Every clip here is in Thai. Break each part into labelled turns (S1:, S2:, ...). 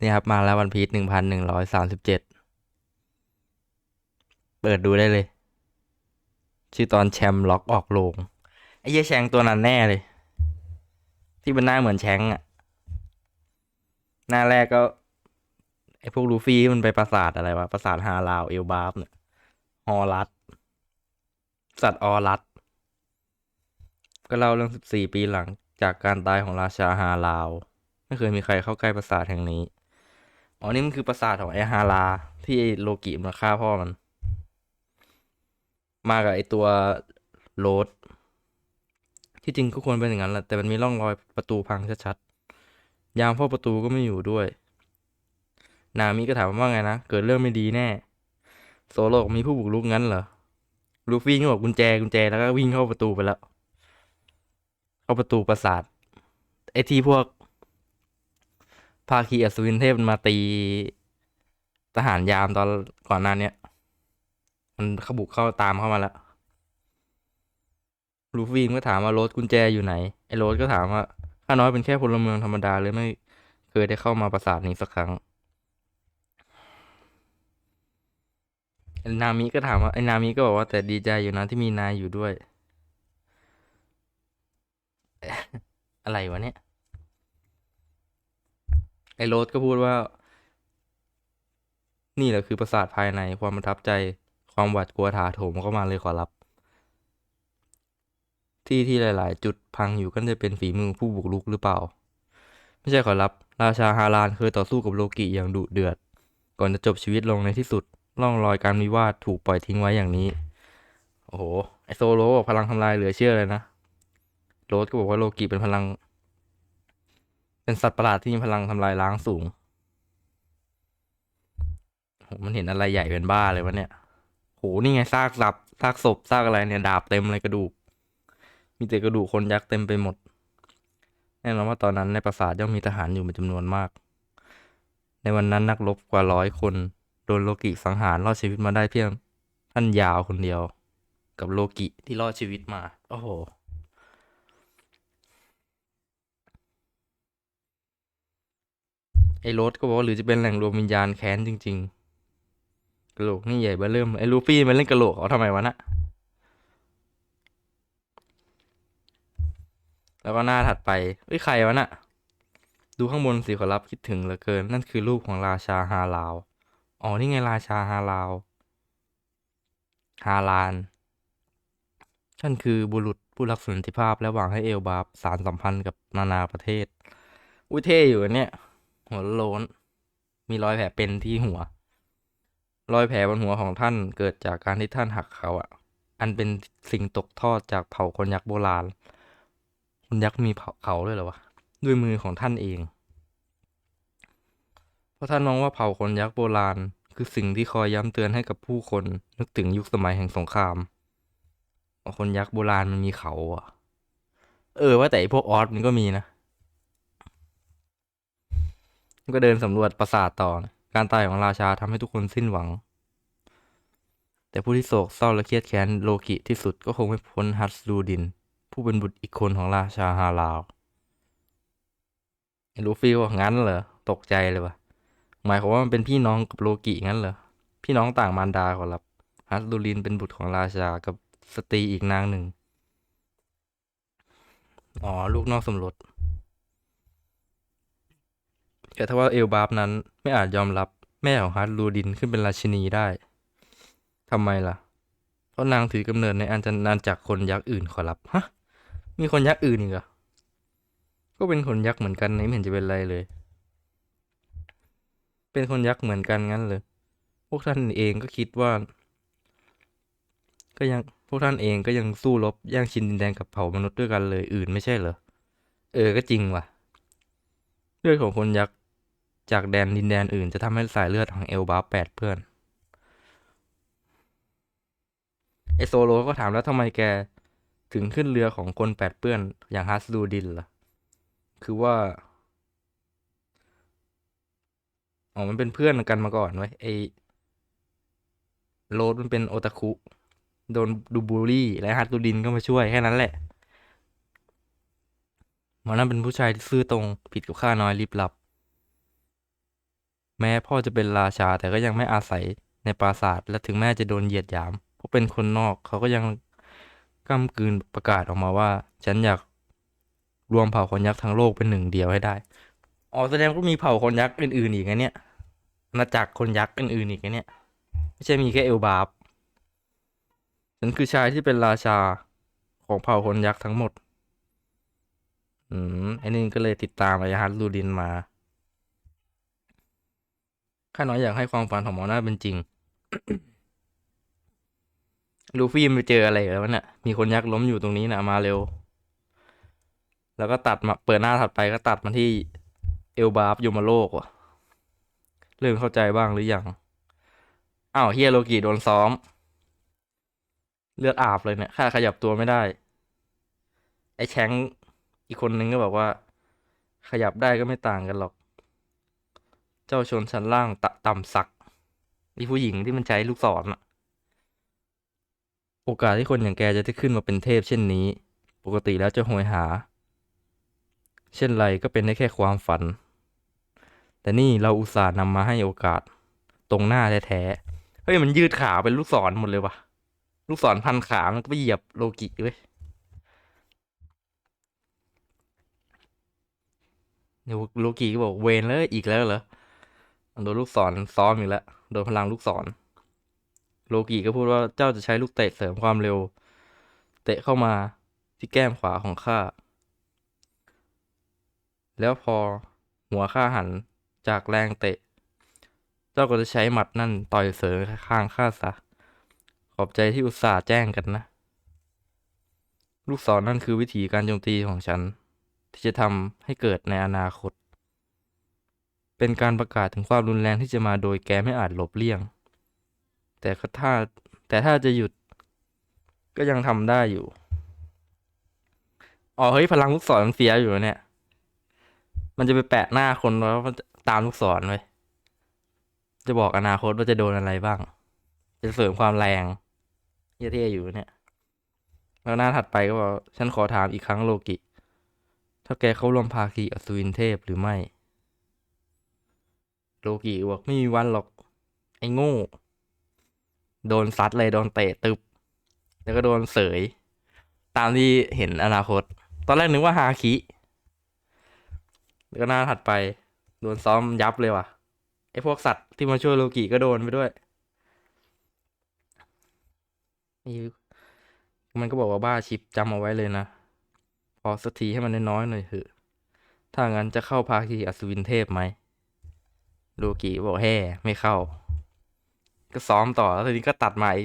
S1: นี่ครับมาแล้ววันพีชหนึ่งพันหนึ่งร้อยสามสิบเจ็ดเปิดดูได้เลย ชื่อตอนแชมป์ล็อกออกโลงไอ้เยแชงตัวนั้นแน่เลย ที่มันหน้าเหมือนแชงอะหน้าแรกก็ไอ้พวกลูฟี่มันไปปราสาทอะไรวะปราสาทฮาลาวเอลบาฟเนี่ยฮอรัสสัตว์ออรัสก็เล่าเรื่องสิบสี่ปีหลังจากการตายของราชาฮาลาว ไม่เคยมีใครเข้าใกล้ปราสาทแห่งนี้ อ๋อ นี่มันคือปราสาทของไอฮาราที่ไอโลกิมันฆ่าพ่อมัน มากับไอตัวโรดที่จริงก็ควรเป็นอย่างนั้นแหละแต่มันมีร่องรอยประตูพังชัดๆยามเฝ้าประตูก็ไม่อยู่ด้วย นามิก็ถามว่าไงนะ เกิดเรื่องไม่ดีแน่ โซโลกมีผู้บุกรุกงั้นเหรอลูฟี่ก็บอกกุญแจกุญแจแล้วก็วิ่งเข้าประตูไปแล้ว เข้าประตูปราสาทไอที่พวก ภาคีอัศวินเทพมาตีทหารยามตอนก่อนหน้าเนี้ย มันขบุกเข้าตามเข้ามาแล้ว ลูฟี่ก็ถามว่าโรถกุญแจอยู่ไหน ไอ้โรถก็ถามว่าข้าน้อยเป็นแค่พลเมืองธรรมดาเลยไม่เคยได้เข้ามาปราสาทนี้สักครั้งไอนามิก็ถามว่าไอ้นามิก็บอกว่าแต่ดีใจอยู่นะที่มีนายอยู่ด้วย อะไรวะเนี่ย ไอ้โรสก็พูดว่า นี่แหละคือประสาทภายในความประทับใจความหวาดกลัวถาโถมเข้ามาเลยขอรับ ที่ที่หลาย ๆ จุดพังอยู่ก็จะเป็นฝีมือผู้บุกรุกหรือเปล่า ไม่ใช่ขอรับ ราชาฮารานเคยต่อสู้กับโลกิอย่างดุเดือด ก่อนจะจบชีวิตลงในที่สุดร่องรอยการวิวาทถูกปล่อยทิ้งไว้อย่างนี้ โอ้โห ไอโซโลบอกพลังทำลายเหลือเชื่อเลยนะ โรสก็บอกว่าโลกิเป็นพลัง เป็นสัตว์ประหลาดที่มีพลังทำลายล้างสูงโหมันเห็นอะไรใหญ่เป็นบ้าเลยวะเนี่ย โห นี่ไงซากสับซากศพซากอะไรเนี่ย ดาบเต็มเลยกระดูก มีแต่กระดูกคนยักษ์เต็มไปหมด แน่นอนว่าตอนนั้นในปราสาทย่อมมีทหารอยู่เป็นจำนวนมาก ในวันนั้นนักรบกว่าร้อยคน โดนโลกิสังหารรอดชีวิตมาได้เพียง ท่านยาวคนเดียว กับโลกิที่รอดชีวิตมา โอ้โห ไอ้รสก็บอกว่าหรือจะเป็นแหล่งรวมวิญญาณแค้นจริง ๆกระโหลกนี่ใหญ่เบ้อเริ่มไอ้ลูฟี่มันเล่นกระโหลกเขาทำไมวะนะแล้วก็หน้าถัดไปเอ้ยใครวะน่ะดูข้างบนสิขอรับคิดถึงเหลือเกิน นั่นคือรูปของราชาฮาลาว อ๋อ นี่ไงราชาฮาลาว ฮาลานท่านคือบุรุษผู้รักสันติภาพและหวังให้เอลบาฟสารสัมพันธ์กับนานาประเทศ อุ้ยเท่อยู่เนี่ย หัวโล้นมีรอยแผลเป็นที่หัว รอยแผลบนหัวของท่านเกิดจากการที่ท่านหักเขาอะอันเป็นสิ่งตกทอดจากเผ่าคนยักษ์โบราณ คนยักษ์มีเผ่าเขาด้วยเหรอวะ ด้วยมือของท่านเอง เพราะท่านมองว่าเผ่าคนยักษ์โบราณ คือสิ่งที่คอยย้ำเตือนให้กับผู้คนนึกถึงยุคสมัยแห่งสงคราม คนยักษ์โบราณมันมีเขาอะเออว่าแต่ไอพวกออสมันก็มีนะ ก็เดินสำรวจปราสาทต่อนะการตายของราชาทำให้ทุกคนสิ้นหวัง แต่ผู้ที่โศกเศร้าและเครียดแค้นโลกิที่สุดก็คงไม่พ้นฮัตสูดิน ผู้เป็นบุตรอีกคนของราชาฮาลาวไอ้ลูฟี่ว่างั้นเหรอตกใจเลยวะหมายความว่ามันเป็นพี่น้องกับโลกิงั้นเหรอพี่น้องต่างมารดาขอรับฮัตสูดินเป็นบุตรของราชากับสตรีอีกนางหนึ่ง อ๋อ ลูกนอกสมรส แต่ถ้าว่าเอลบาฟนั้นไม่อาจยอมรับแม่ของฮาร์ดลูดินขึ้นเป็นราชินีได้ ทำไมล่ะ เพราะนางถือกำเนิดในอาณานจักคนยักษ์อื่นขอรับ ฮะ มีคนยักษ์อื่นอีกเหรอ ก็เป็นคนยักษ์เหมือนกันไม่เห็นจะเป็นไรเลย เป็นคนยักษ์เหมือนกันงั้นเลย พวกท่านเองก็คิดว่า ก็ยังพวกท่านเองก็ยังสู้รบแย่งชิงดินแดนกับเผ่ามนุษย์ด้วยกันเลยอื่นไม่ใช่เหรอ เออ ก็จริงว่ะเลือดของคนยักษ์ จากแดนดินแดนอื่นจะทำให้สายเลือดของเอลบาแปดเพื่อนไอโซโลก็ถามแล้วทำไมแกถึงขึ้นเรือของคนแปดเปื้อนอย่างฮัสดูดินล่ะ คือว่า อ๋อ มันเป็นเพื่อนกันมาก่อนไว้ไอโรดมันเป็นโอตาคุ โดนดูบูลี่และฮัสดูดินก็มาช่วยแค่นั้นแหละหมอนั่นเป็นผู้ชายที่ซื่อตรงผิดกับข้าน้อยลิบลับ แม้พ่อจะเป็นราชาแต่ก็ยังไม่อาศัยในปราสาท และถึงแม้จะโดนเหยียดหยามเพราะเป็นคนนอกเขาก็ยังก้ำกืนประกาศออกมาว่า ฉันอยากรวมเผ่าคนยักษ์ทั้งโลกเป็นหนึ่งเดียวให้ได้อ๋อแสดงว่ามีเผ่าคนยักษ์อื่นๆอีกนะเนี่ยอาณาจักรคนยักษ์อื่นๆอีกนะเนี่ย ไม่ใช่มีแค่เอลบาฟฉันคือชายที่เป็นราชาของเผ่าคนยักษ์ทั้งหมด อืมไอ้นี่ก็เลยติดตามไอ้ฮัตลูดินมา ข้าน้อยอยากให้ความฝันของหมอหน้าเป็นจริง ลูฟี่มันไปเจออะไรแล้วเนี่ยมีคนยักษ์ล้มอยู่ตรงนี้นะมาเร็ว แล้วก็ตัดมาเปิดหน้าถัดไปก็ตัดมาที่เอลบาฟยูมาโลกว่ะ เริ่มเข้าใจบ้างหรือยัง อ้าวเฮียโลกิโดนซ้อม เลือดอาบเลยเนี่ยข้าขยับตัวไม่ได้ ไอ้แชงอีกคนนึงก็บอกว่า ขยับได้ก็ไม่ต่างกันหรอก เจ้าชนชั้นล่างตต่ำสักอีผู้หญิงที่มันใช้ลูกศรอะโอกาสที่คนอย่างแกจะได้ขึ้นมาเป็นเทพเช่นนี้ ปกติแล้วจะโหยหา เช่นไรก็เป็นได้แค่ความฝัน แต่นี่เราอุตส่าห์นำมาให้โอกาส ตรงหน้าแท้ๆเฮ้ยมันยืดขาเป็นลูกศรหมดเลยวะลูกศรพันขามันก็ไปเหยียบโลกิเว้ยเดี๋ยวโลกิก็บอกเวนเลยอีกแล้วเหรอ โดนลูกศรซ้อมอีกแล้ว โดนพลังลูกศร โลกิก็พูดว่าเจ้าจะใช้ลูกเตะเสริมความเร็ว เตะเข้ามาที่แก้มขวาของข้า แล้วพอหัวข้าหันจากแรงเตะ เจ้าก็จะใช้หมัดนั่นต่อยเสริมข้างข้าซะ ขอบใจที่อุตส่าห์แจ้งกันนะ ลูกศรนั่นคือวิธีการโจมตีของฉัน ที่จะทำให้เกิดในอนาคต เป็นการประกาศถึงความรุนแรงที่จะมาโดยแกไม่อาจหลบเลี่ยง แต่ถ้าแต่ถ้าจะหยุด ก็ยังทำได้อยู่ อ๋อเฮ้ยพลังลูกศรมันเสียอยู่เนี่ย มันจะไปแปะหน้าคนแล้วมันตามลูกศรไว้จะบอกอนาคตว่าจะโดนอะไรบ้าง จะเสริมความแรงเท่ๆอยู่เนี่ย แล้วหน้าถัดไปก็บอกฉันขอถามอีกครั้งโลกิ ถ้าแกเข้าร่วมภาคีอสุวินเทพหรือไม่ โลกิบอกไม่มีวันหรอก ไอ้โง่ โดนซัดเลยโดนเตะตึบ แล้วก็โดนเสย ตามที่เห็นอนาคต ตอนแรกนึกว่าฮาคิ แล้วก็หน้าถัดไป โดนซ้อมยับเลยว่ะ ไอ้พวกสัตว์ที่มาช่วยโลกิก็โดนไปด้วย มันก็บอกว่าบ้าชิปจำเอาไว้เลยนะ พอสักทีให้มันน้อยๆหน่อยเถอะ ถ้างั้นจะเข้าภาคีอัศวินเทพไหม ลกิบอกแฮ่ไม่เข้า ก็ซ้อมต่อแล้วทีนี้ก็ตัดมาไอ้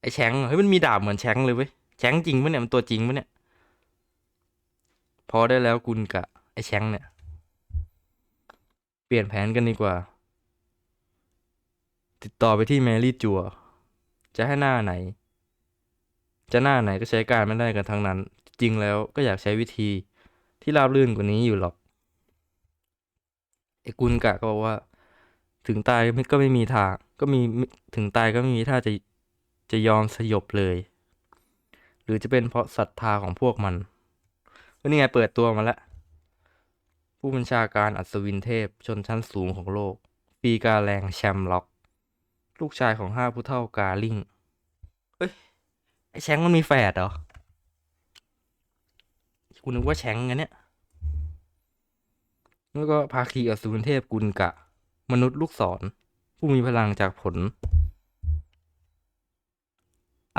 S1: ไอ้แชงเฮ้ยมันมีดาบเหมือนแชงเลยเว้ยแชงจริงปะเนี่ยมันตัวจริงปะเนี่ย พอได้แล้วกุลกะไอ้แชงเนี่ย เปลี่ยนแผนกันดีกว่า ติดต่อไปที่แมรี่จัว จะให้หน้าไหน จะหน้าไหนก็ใช้การไม่ได้กันทั้งนั้น จริงแล้วก็อยากใช้วิธีที่ราบรื่นกว่านี้อยู่หรอก ไอ้กุลกะก็บอกว่า ถึงตายก็ไม่มีทาง ก็มีถึงตายก็ไม่มีท่าจะจะยอมสยบเลย หรือจะเป็นเพราะศรัทธาของพวกมันก็นี่ไงเปิดตัวมาแล้ว ผู้บัญชาการอัศวินเทพชนชั้นสูงของโลก ปีกาแรงแชมล็อก ลูกชายของห้าผู้เท่ากาลิงเอ้ย ไอแชงมันมีแฝดเหรอกูนึกว่าแชงค์ไงเนี่ย แล้วก็ภาคีอสูรเทพกุลกะ มนุษย์ลูกศร ผู้มีพลังจากผล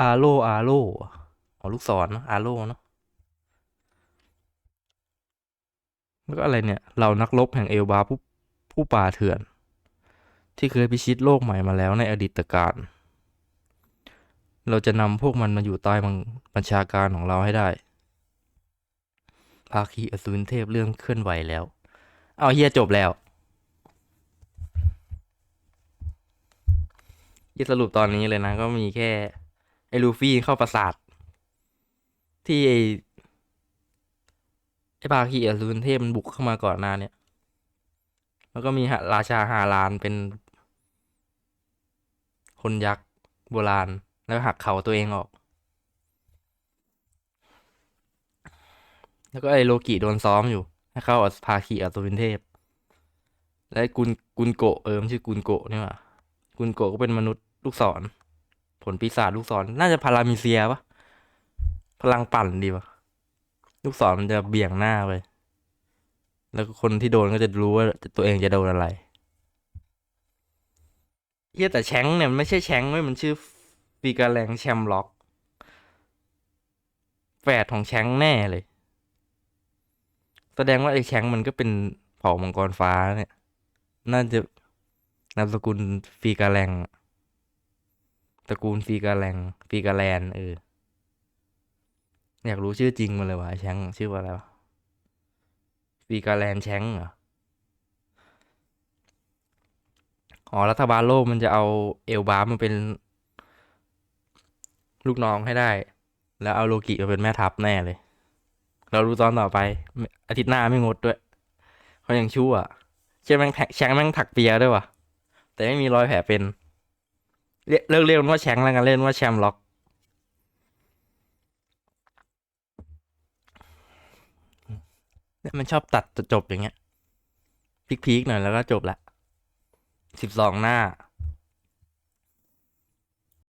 S1: อาโลอาโลอ๋อลูกศรเนอะอาโลเนาะแล้วก็อะไรเนี่ยเรานักรบแห่งเอลบาผู้ผู้ป่าเถื่อน ที่เคยพิชิตโลกใหม่มาแล้วในอดีตการเราจะนำพวกมันมาอยู่ใต้บังบัญชาการของเราให้ได้ ภาคีอสูรเทพเรื่องเคลื่อนไหวแล้ว เอาเฮียจบแล้วยี่สรุปตอนนี้เลยนะก็มีแค่ ไอ้ลูฟี่เข้าปราสาท ที่ไอ้ไอ้ภาคีอสูรเทพมันบุกเข้ามาก่อนหน้าเนี่ยแล้วก็มีราชาฮาลานเป็น คนยักษ์โบราณ แล้วหักเขาตัวเองออก แล้วก็ไอ้โลกิโดนซ้อมอยู่ ให้เข้าภาคีอัสูรเทพ และกุนกุนโกเออมชื่อกุนโกนี่ว่ากุนโกก็เป็นมนุษย์ลูกศร ผลปีศาจลูกศร น่าจะพารามิเซียปะพลังปั่นดีปะลูกศรมันจะเบี่ยงหน้าไป แล้วคนที่โดนก็จะรู้ว่าตัวเองจะโดนอะไรเฮียแต่แชงเนี่ยมันไม่ใช่แชงค์เว้ยมันชื่อฟีกาแรงแชมล็อก แฝดของแชงแน่เลย แสดงว่าไอ้แชงมันก็เป็นเผ่ามังกรฟ้าเนี่ย น่าจะนามสกุลฟีกาแรงตระกูลฟีกาแรงฟีกาแลนเอออยากรู้ชื่อจริงมันเลยว่ะแชงชื่อว่าอะไรวะฟีกาแลนแชงเหรออ๋อรัฐบาลโลกมันจะเอาเอลบาร์มาเป็น ลูกน้องให้ได้ แล้วเอาโลกิมาเป็นแม่ทัพแน่เลย เรารู้ตอนต่อไป อาทิตย์หน้าไม่งดด้วยเขายังชั่วเช่แม่งแท็กแชงแม่งถักเปียด้วยวะแต่ไม่มีรอยแผลเป็นเรียกเลิกเรียกมันว่าแชงแล้วกันเล่นว่าแชมล็อกเนี่ยมันชอบตัดจบอย่างเงี้ยพีคๆหน่อยแล้วก็จบละสิบสองหน้า